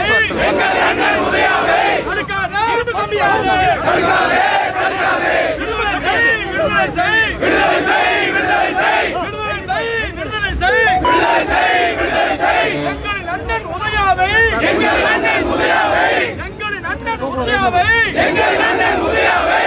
எங்கள் அண்ணன் உதயாவை! எங்கள் அண்ணன் உதயாவை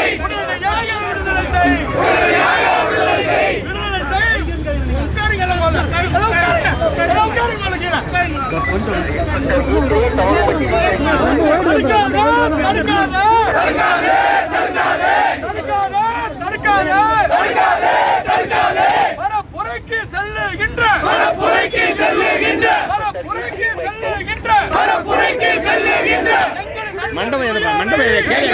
செல்லுகின்ற பரப்புரைக்கு செல்லுகின்ற பரப்புரைக்கு செல்லுகின்ற பரப்புரைக்கு செல்லுகின்ற மண்டபம் எதுப்பா மண்டபம் எது? கேளு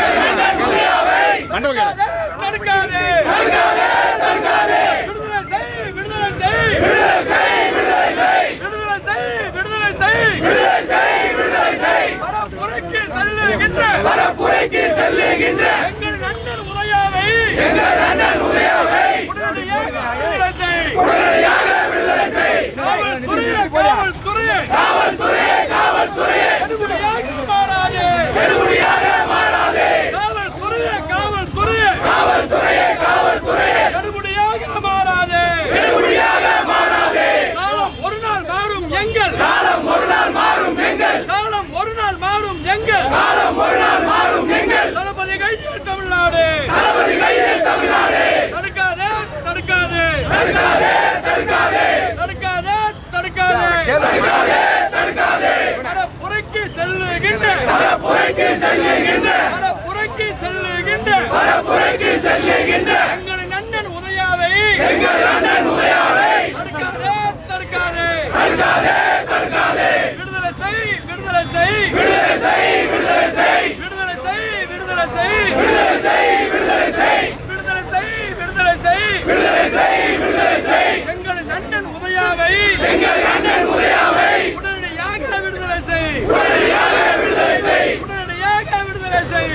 மண்டபம் கேளு தடுக்காதே தடுக்காதே. விடுதலை செய் விடுதலை செய். விடுதலை செய் விடுதலை செய். விடுதலை செய் விடுதலை செய். விடுதலை செய் விடுதலை செய். பரப்புரைக்கு செல்லுகின்ற பரப்புரைக்கு செல்லுகின்ற எங்கள் அண்ணன் உதயாவை எங்கள் அண்ணன் உதயாவை உடனடியாக விடுதலை செய் உடனடியாக விடுதலை செய் காவல்துறையே காவல்துறையே காவல்துறையே காவல்துறையே எடுபடியாக மாறாதே எடுபடியாக மாறாதே காவல்துறையே காவல்துறையே காவல்துறையே காவல்துறையே எடுபடியாக மாறாதே எடுபடியாக மாறாதே காலம் ஒரு நாள் மாறும் எங்கள் காலம் ஒரு நாள் மாறும் எங்கள் காலம் ஒரு நாள் மாறும் எங்கள் காலம் ஒரு நாள் மாறும் எங்கள் தளபதி கையில் தமிழ்நாடு தளபதி கையில் தமிழ்நாடு தடுக்காதே தடுக்காதே தடுக்காதே தடுக்காதே தடுக்காதே தடுக்காதே தடுக்காதே பரப்புரைக்கு செல்லுகின்ற பரப்புரைக்கு செல்லுகின்ற பரப்புரைக்கு செல்லுகின்ற பரப்புரைக்கு செல்லுகின்ற எங்களின் அண்ணன் உதயாவை எங்கள் அண்ணன் உதயாவை தடுக்காதே தடுக்காதே தடுக்காதே தடுக்காதே விடுதலை செய் விடுதலை செய். விடுதலை செய் விடுதலை செய். விடுதலை செய் விடுதலை செய். விடுதலை செய் விடுதலை செய். விடுதலை செய் விடுதலை செய். விடுதலை செய் விடுதலை செய். எங்களின் அண்ணன் உதயாவை எங்கள் அண்ணன் உதயாவை உடனடியாக விடுதலை செய். உடனடியாக விடுதலை செய். உடனடியாக விடுதலை செய்.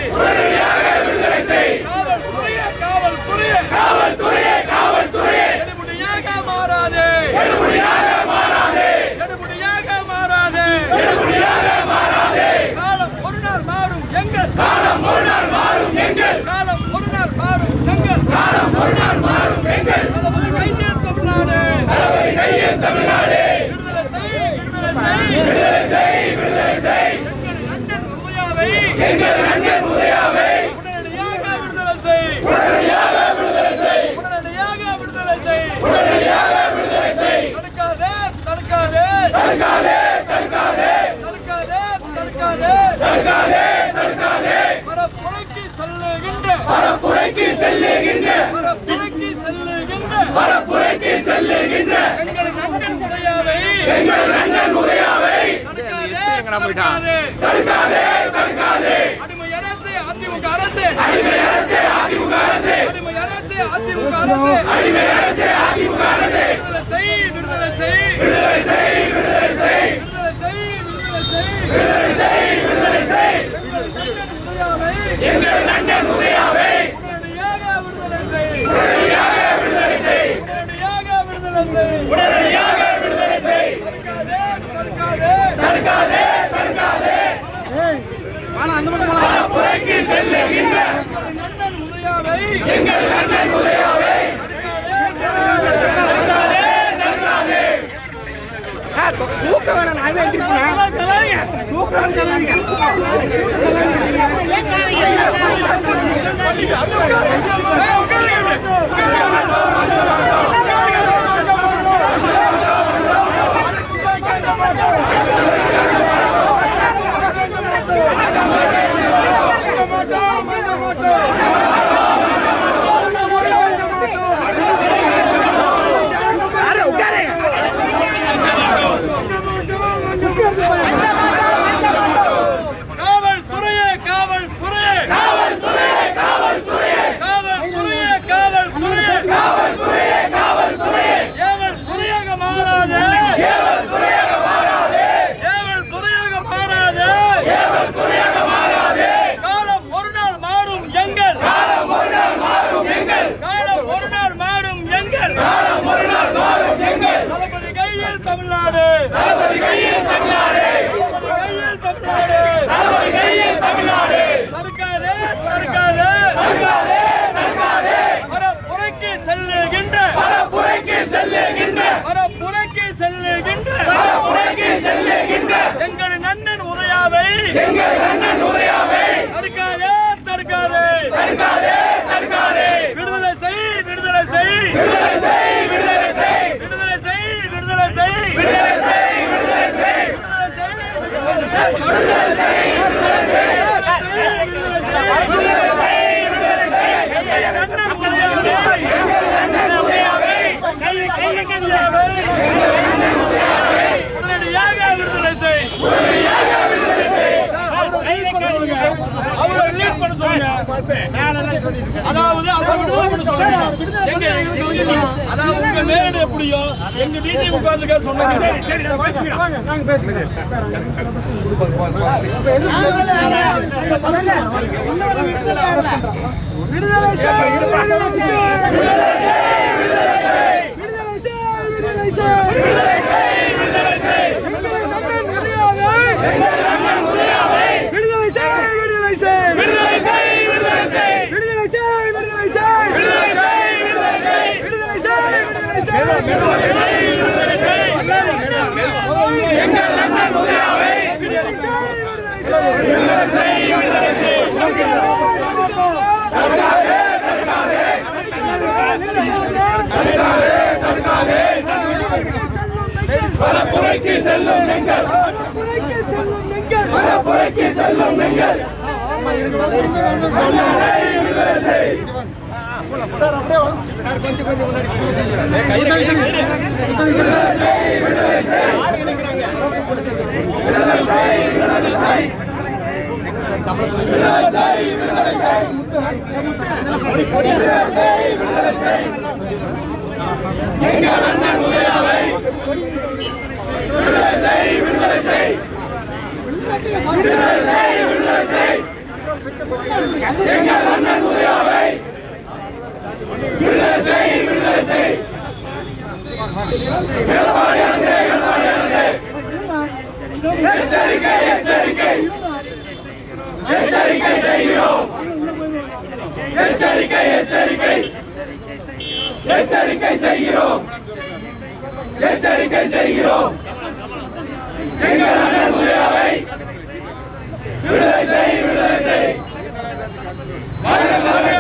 செல்லுகின்ற பரப்புரைக்கு செல்லுகின்ற எங்கள் அண்ணன் உதயாவை எங்கள் அண்ணன் உதயாவை தடுக்காதே. அடிமை அரசு அதிமுக அரசு. அடிமை அரசு அதிமுக அரசு. அடிமை அரசு அதிமுக அரசு அடிமை அரசு அதிமுக அரசு விடுதலை செய் விடுதலை செய். விடுதலை செய் விடுதலை செய். விடுதலை செய் விடுதலை செய் எங்கள் உதயாவை உடனடியாக விடுதலை செய். உடனடியாக விடுதலை செய். உடனடியாக விடுதலை செய் உடனடியாக விடுதலை செய் தடுக்காதே தடுக்காதே தடுக்காதே பரப்புரைக்கு செல்லுகின்ற அண்ணன் உதயாவை எங்கள் அண்ணன் உதயாவை தூக்க வேணாம் நான் தான் எந்திரிப்பேன் தூக்க வேணாம் போட்டோம் Presente. அதாவது அதாவது உங்க மேல எப்படியோ எங்க வீட்டை உட்கார்ந்து சொன்னாங்க விடுதலை விடுதலை விடுதலை விடுதலை மரப்புரைக்கு செல்லும் நீங்கள் மரப்புரைக்கு செல்லும் நீங்கள் விடுதலை செய் சார் அப்படியே சார் கொஞ்சம் கொஞ்சம் முன்னாடி விடுதலை செய் விடுதலை செய். எங்கள் அண்ணன் முதலாவை எங்கள் எச்சரிக்கை எச்சரிக்கை எச்சரிக்கை செய்கிறோம் எச்சரிக்கை செய்கிறோம் எங்கள் அண்ணன் உதயாவை விடுதலை செய் விடுதலை செய் வாழ்க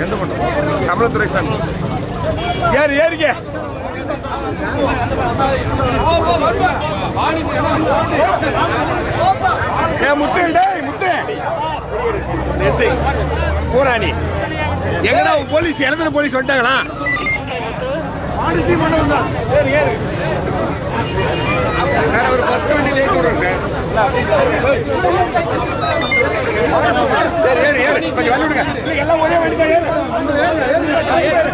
எந்த மட்டும் கமலத்துறை சார் ஏறு ஏறிக்க ஏ முத்து டேய் பூராணி எங்கடா போலீஸ்? எழுதுற போலீஸ் வந்துட்டாங்களா? ஒரு பஸ் வண்டி லேட் ஏறு ஏறு ஏறு. கொஞ்சம் வழி விடுங்க. எல்லாம் ஒரே தான் ஏறு, ஏறு.